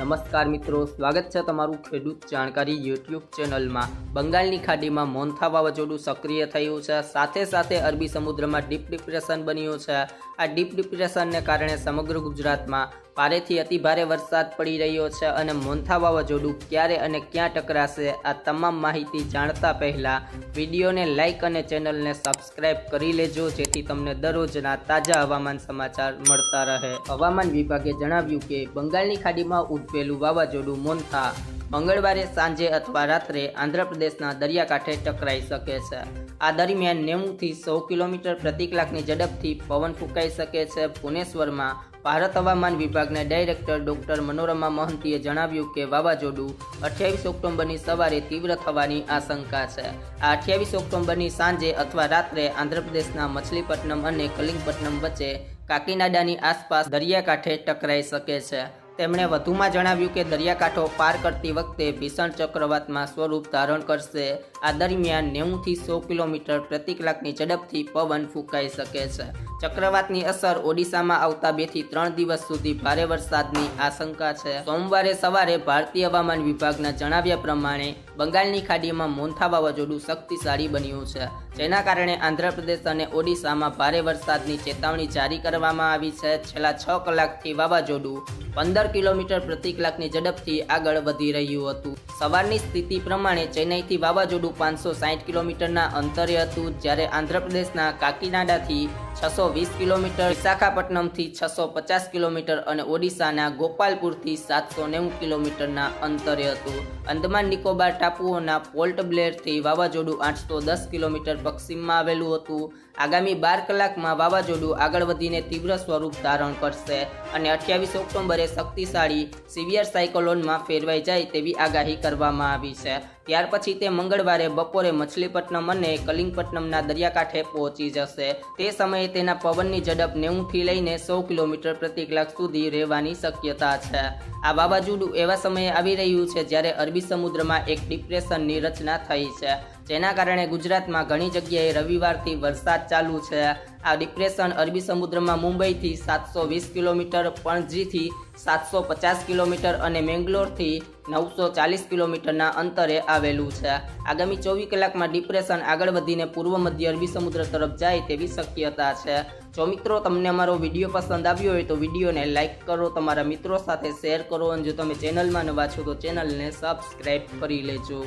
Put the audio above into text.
નમસ્કાર મિત્રો, સ્વાગત છે તમારું ખેડૂત જાણકારી યુટ્યુબ ચેનલમાં. બંગાળની ખાડીમાં મોન્થા વાવાઝોડું સક્રિય થયું છે. સાથે સાથે અરબી સમુદ્રમાં ડીપ ડિપ્રેશન બન્યું છે. આ ડીપ ડિપ્રેશનને કારણે સમગ્ર ગુજરાતમાં ભારેથી અતિભારે વરસાદ પડી રહ્યો છે અને મોન્થા વાવાઝોડું ક્યારે અને ક્યાં ટકરાશે આ તમામ માહિતી જાણતા પહેલાં વિડીયોને લાઇક અને ચેનલને સબસ્ક્રાઇબ કરી લેજો, જેથી તમને દરરોજના તાજા હવામાન સમાચાર મળતા રહે. હવામાન વિભાગે જણાવ્યું કે, બંગાળની ખાડીમાં ઉદ્ભવેલું વાવાઝોડું મોન્થા મંગળવારે સાંજે અથવા રાત્રે આંધ્રપ્રદેશના દરિયાકાંઠે ટકરાઈ શકે છે. આ દરમિયાન નેવુંથી સો કિલોમીટર પ્રતિ કલાકની ઝડપથી પવન ફૂંકાઈ શકે છે. ભુવનેશ્વરમાં ભારત હવામાન વિભાગના ડાયરેક્ટર ડોક્ટર મનોરમા મહંતીએ જણાવ્યું કે વાવાઝોડું અઠ્યાવીસ ઓક્ટોબરની સવારે તીવ્ર થવાની આશંકા છે. આ અઠ્યાવીસ ઓક્ટોબરની સાંજે અથવા રાત્રે આંધ્રપ્રદેશના મછલીપટ્ટનમ અને કલિંગપટ્ટનમ વચ્ચે કાકીનાડાની આસપાસ દરિયાકાંઠે ટકરાઈ શકે છે. તેમણે વધુમાં જણાવ્યું કે દરિયાકાંઠો પાર કરતી વખતે ભીષણ ચક્રવાતમાં સ્વરૂપ ધારણ કરશે. આ દરમિયાન નેવુંથી સો કિલોમીટર પ્રતિ કલાકની ઝડપથી પવન ફૂંકાઈ શકે છે. ચક્રવાતની અસર ઓડિશામાં આવતા બેથી ત્રણ દિવસ સુધી ભારે વરસાદની આશંકા છે. સોમવારે સવારે ભારતીય હવામાન વિભાગના જણાવ્યા પ્રમાણે બંગાળની ખાડીમાં મોન્થા વાવાઝોડું શક્તિશાળી બન્યું છે. જેના કારણે આંધ્રપ્રદેશ અને ઓડિશામાં ભારે વરસાદની ચેતવણી જારી કરવામાં આવી છે. છેલ્લા છ કલાકથી વાવાઝોડું પંદર કિલોમીટર પ્રતિ કલાકની ઝડપથી આગળ વધી રહ્યું હતું. સવારની સ્થિતિ પ્રમાણે ચેન્નઈથી વાવાઝોડું પાંચસો સાહીઠ કિલોમીટરના અંતરે હતું, જ્યારે આંધ્રપ્રદેશના કાકીનાડાથી છસો વીસ કિલોમીટર, વિશાખાપટ્ટનમથી છસો પચાસ કિલોમીટર અને ઓડિશાના ગોપાલપુરથી સાતસો નેવું કિલોમીટરના અંતરે હતું. અંદમાન નિકોબાર ટાપુઓના પોર્ટ બ્લેરથી વાવાઝોડું આઠસો દસ કિલોમીટર પશ્ચિમમાં આવેલું હતું. આગામી બાર કલાકમાં વાવાઝોડું આગળ વધીને તીવ્ર સ્વરૂપ ધારણ કરશે અને અઠ્યાવીસ ઓક્ટોબરે શક્તિશાળી સિવિયર સાયકોલોનમાં ફેરવાઈ જાય તેવી આગાહી કરવામાં આવી છે. ત્યાર પછી તે મંગળવારે બપોરે મછલીપટ્ટનમ અને કલિંગપટ્ટનમના દરિયાકાંઠે પહોંચી જશે. તે સમયે તેના પવનની ઝડપ નેવુંથી લઈને સો કિલોમીટર પ્રતિ કલાક સુધી રહેવાની શક્યતા છે. આ વાવાઝોડું એવા સમયે આવી રહ્યું છે જ્યારે અરબી સમુદ્રમાં એક ડિપ્રેશનની રચના થઈ છે. જેના કારણે ગુજરાતમાં ઘણી જગ્યાએ રવિવારથી વરસાદ ચાલુ છે. આ ડિપ્રેશન અરબી સમુદ્રમાં મુંબઈથી સાતસો વીસ કિલોમીટર, પણજીથી સાતસો પચાસ કિલોમીટર અને મેંગ્લોરથી નવસો ચાલીસ કિલોમીટરના અંતરે આવેલું છે. આગામી ચોવીસ કલાકમાં ડિપ્રેશન આગળ વધીને પૂર્વ મધ્ય અરબી સમુદ્ર તરફ જાય તેવી શક્યતા છે. જો મિત્રો તમને અમારો વીડિયો પસંદ આવ્યો હોય તો વિડીયોને લાઇક કરો, તમારા મિત્રો સાથે શેર કરો અને જો તમે ચેનલમાં નવા છો તો ચેનલને સબસ્ક્રાઈબ કરી લેજો.